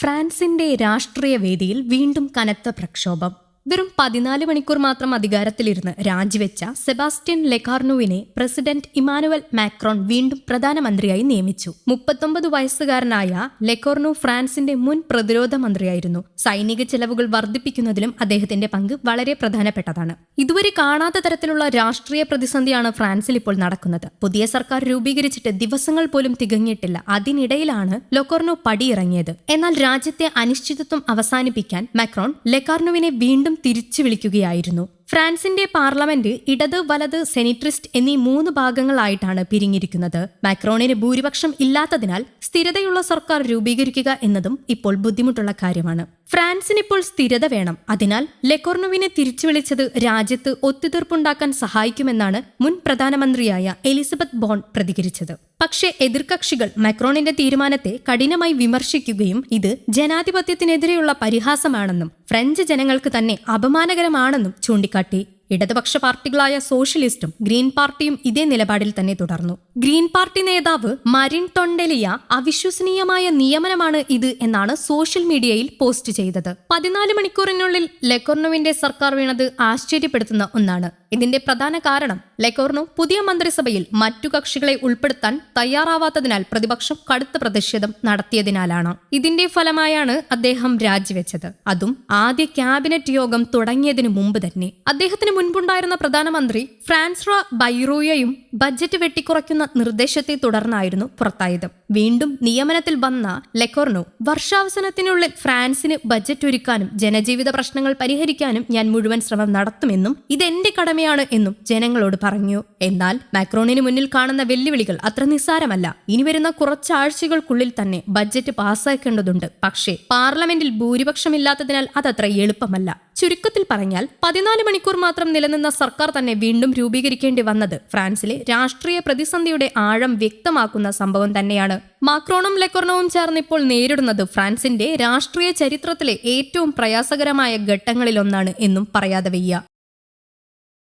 ഫ്രാൻസിന്റെ രാഷ്ട്രീയ വേദിയിൽ വീണ്ടും കനത്ത പ്രക്ഷോഭം. വെറും പതിനാല് മണിക്കൂർ മാത്രം അധികാരത്തിലിരുന്ന് രാജിവെച്ച സെബാസ്റ്റ്യൻ ലെക്കാർണുവിനെ പ്രസിഡന്റ് ഇമാനുവൽ മാക്രോൺ വീണ്ടും പ്രധാനമന്ത്രിയായി നിയമിച്ചു. മുപ്പത്തൊമ്പത് വയസ്സുകാരനായ ലെക്കോർണു ഫ്രാൻസിന്റെ മുൻ പ്രതിരോധ മന്ത്രിയായിരുന്നു. സൈനിക ചെലവുകൾ വർദ്ധിപ്പിക്കുന്നതിലും അദ്ദേഹത്തിന്റെ പങ്ക് വളരെ പ്രധാനപ്പെട്ടതാണ്. ഇതുവരെ കാണാത്ത തരത്തിലുള്ള രാഷ്ട്രീയ പ്രതിസന്ധിയാണ് ഫ്രാൻസിൽ ഇപ്പോൾ നടക്കുന്നത്. പുതിയ സർക്കാർ രൂപീകരിച്ചിട്ട് ദിവസങ്ങൾ പോലും തികഞ്ഞിട്ടില്ല. അതിനിടയിലാണ് ലൊക്കോർണോ പടിയിറങ്ങിയത്. എന്നാൽ രാജ്യത്തെ അനിശ്ചിതത്വം അവസാനിപ്പിക്കാൻ മാക്രോൺ ലെക്കാർണുവിനെ വീണ്ടും തിരിച്ചു വിളിക്കുകയായിരുന്നു ഫ്രാൻസിന്റെ പാർലമെന്റ് ഇടത് വലത് സെനിട്രിസ്റ്റ് എന്നീ മൂന്ന് ഭാഗങ്ങളായിട്ടാണ് പിരിഞ്ഞിരിക്കുന്നത്. മാക്രോണിന് ഭൂരിപക്ഷം ഇല്ലാത്തതിനാൽ സ്ഥിരതയുള്ള സർക്കാർ രൂപീകരിക്കുക എന്നതും ഇപ്പോൾ ബുദ്ധിമുട്ടുള്ള കാര്യമാണ്. ഫ്രാൻസിന് ഇപ്പോൾ സ്ഥിരത വേണം. അതിനാൽ ലെക്കോർണുവിനെ തിരിച്ചു വിളിച്ചത് രാജ്യത്ത് ഒത്തുതീർപ്പുണ്ടാക്കാൻ സഹായിക്കുമെന്നാണ് മുൻ പ്രധാനമന്ത്രിയായ എലിസബത്ത് ബോൺ പ്രതികരിച്ചത്. പക്ഷേ എതിർകക്ഷികൾ മാക്രോണിന്റെ തീരുമാനത്തെ കഠിനമായി വിമർശിക്കുകയും ഇത് ജനാധിപത്യത്തിനെതിരെയുള്ള പരിഹാസമാണെന്നും ഫ്രഞ്ച് ജനങ്ങൾക്ക് തന്നെ അപമാനകരമാണെന്നും ചൂണ്ടിക്കാട്ടി ഇടതുപക്ഷ പാർട്ടികളായ സോഷ്യലിസ്റ്റും ഗ്രീൻ പാർട്ടിയും ഇതേ നിലപാടിൽ തന്നെ തുടർന്നു. ഗ്രീൻ പാർട്ടി നേതാവ് മരിൻ തൊണ്ടലിയ അവിശ്വസനീയമായ നിയമനമാണ് ഇത് എന്നാണ് സോഷ്യൽ മീഡിയയിൽ പോസ്റ്റ് ചെയ്തത്. പതിനാല് മണിക്കൂറിനുള്ളിൽ ലെക്കോർണോവിന്റെ സർക്കാർ വീണത് ആശ്ചര്യപ്പെടുത്തുന്ന ഒന്നാണ്. ഇതിന്റെ പ്രധാന കാരണം ലെക്കോർണോ പുതിയ മന്ത്രിസഭയിൽ മറ്റു കക്ഷികളെ ഉൾപ്പെടുത്താൻ തയ്യാറാവാത്തതിനാൽ പ്രതിപക്ഷം കടുത്ത പ്രതിഷേധം നടത്തിയതിനാലാണ്. ഇതിന്റെ ഫലമായാണ് അദ്ദേഹം രാജിവെച്ചത്. അതും ആദ്യ ക്യാബിനറ്റ് യോഗം തുടങ്ങിയതിനു മുമ്പ് തന്നെ. അദ്ദേഹത്തിന് മുൻപുണ്ടായിരുന്ന പ്രധാനമന്ത്രി ഫ്രാൻസ്വ ബൈറൂയയും ബജറ്റ് വെട്ടിക്കുറയ്ക്കുന്ന നിർദ്ദേശത്തെ തുടർന്നായിരുന്നു പുറത്തായത്. വീണ്ടും നിയമനത്തിൽ വന്ന ലെക്കോർണോ വർഷാവസാനത്തിനുള്ളിൽ ഫ്രാൻസിന് ബജറ്റ് ഒരുക്കാനും ജനജീവിത പ്രശ്നങ്ങൾ പരിഹരിക്കാനും ഞാൻ മുഴുവൻ ശ്രമം നടത്തുമെന്നും ഇതെന്റെ കടമയാണ് എന്നും ജനങ്ങളോട് പറഞ്ഞു. എന്നാൽ മാക്രോണിന് മുന്നിൽ കാണുന്ന വെല്ലുവിളികൾ അത്ര നിസ്സാരമല്ല. ഇനി വരുന്ന കുറച്ചാഴ്ചകൾക്കുള്ളിൽ തന്നെ ബജറ്റ് പാസ്സാക്കേണ്ടതുണ്ട് പക്ഷേ പാർലമെന്റിൽ ഭൂരിപക്ഷമില്ലാത്തതിനാൽ അതത്ര എളുപ്പമല്ല. ചുരുക്കത്തിൽ പറഞ്ഞാൽ പതിനാല് മണിക്കൂർ മാത്രം നിലനിന്ന സർക്കാർ തന്നെ വീണ്ടും രൂപീകരിക്കേണ്ടി വന്നത്. ഫ്രാൻസിലെ രാഷ്ട്രീയ പ്രതിസന്ധിയുടെ ആഴം വ്യക്തമാക്കുന്ന സംഭവം തന്നെയാണ്. മാക്രോണും ലെക്കോർണവും ചേർന്ന് ഇപ്പോൾ നേരിടുന്നത് ഫ്രാൻസിന്റെ രാഷ്ട്രീയ ചരിത്രത്തിലെ ഏറ്റവും പ്രയാസകരമായ ഘട്ടങ്ങളിലൊന്നാണ് എന്നും പറയാതെ വയ്യ.